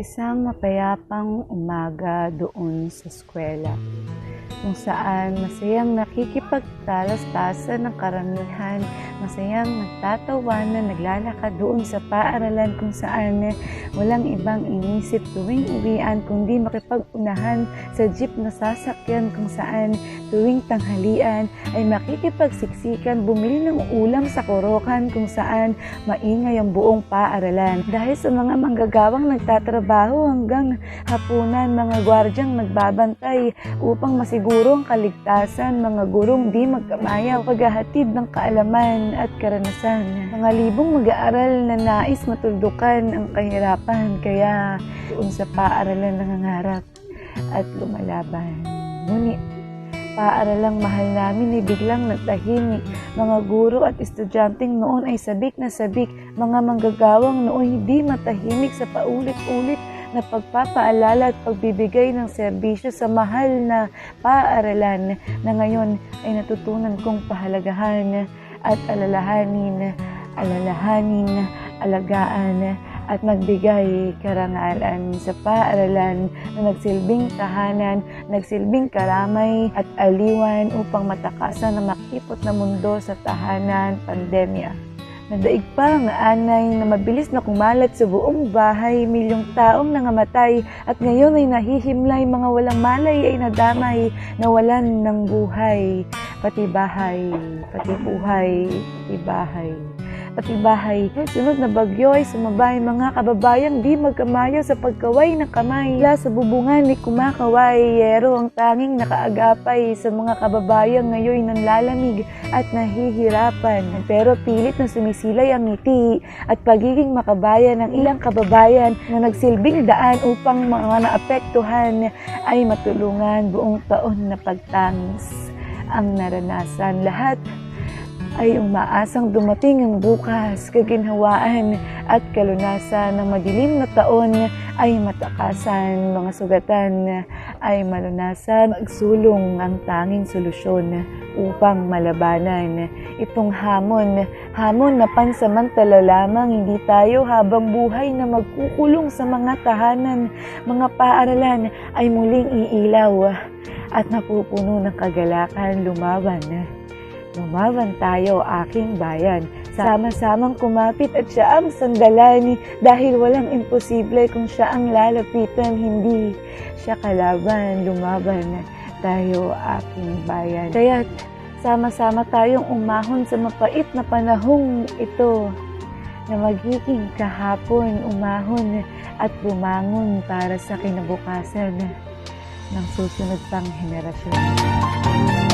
Isang mapayapang umaga doon sa eskwela kung saan masayang nakikipagtalastasan ng karamihan, masayang nagtatawanan, naglalakad doon sa paaralan kung saan walang ibang inisip tuwing uwian kundi makipag-unahan sa jeep na sasakyan kung saan tuwing tanghalian ay makikipagsiksikan bumili ng ulam sa korokan kung saan maingay ang buong paaralan. Dahil sa mga manggagawang nagtatrabaho hanggang hapunan, mga gwardyang nagbabantay upang masiguro ang kaligtasan, mga gurong di magkamaya, paghahatid ng kaalaman at karanasan. Mga libong mag-aaral na nais matuldukan ang kahirapan, kaya doon sa paaralan nangangarap at lumalaban. Ngunit, paaralang mahal namin ay biglang nagtahimik. Mga guro at estudyanteng noon ay sabik na sabik, mga manggagawang noon hindi matahimik sa paulit-ulit na pagpapaalala at pagbibigay ng serbisyo sa mahal na paaralan na ngayon ay natutunan kong pahalagahan at alalahanin, alalahanin, alagaan at magbigay karangalan sa paaralan na nagsilbing tahanan, nagsilbing karamay at aliwan upang matakasan ang makipot na mundo sa tahanan pandemya. Nadaig pa ang anay na mabilis na kumalat sa buong bahay, milyong taong nangamatay at ngayon ay nahihimlay, mga walang malay ay nadamay, nawalan ng buhay, pati bahay, pati buhay, pati bahay pati bahay. Sunod na bagyo ay sumabay mga kababayang di magkamayo sa pagkaway ng kamay. Mula sa bubungan ni kumakaway, yero ang tanging nakaagapay sa mga kababayang ngayon nanlalamig at nahihirapan. Pero pilit na sumisilay ang ngiti at pagiging makabayan ng ilang kababayan na nagsilbing daan upang mga naapektuhan ay matulungan buong taon na pagtangis ang naranasan. Lahat ay umaasang dumating ang bukas, kaginhawaan at kalunasan ng madilim na taon ay matakasan, mga sugatan ay malunasan, magsulong ang tanging solusyon upang malabanan itong hamon. Hamon na pansamantala lamang, hindi tayo habang buhay na magkukulong sa mga tahanan, mga paaralan ay muling iilaw at napupuno ng kagalakan lumaban. Lumaban tayo, aking bayan. Sama-samang kumapit at siya ang sandalan dahil walang imposible kung siya ang lalapitan, hindi siya kalaban. Lumaban tayo, aking bayan. Kaya sama-sama tayong umahon sa mapait na panahong ito na magiging kahapon, umahon at bumangon para sa kinabukasan ng susunod pang henerasyon.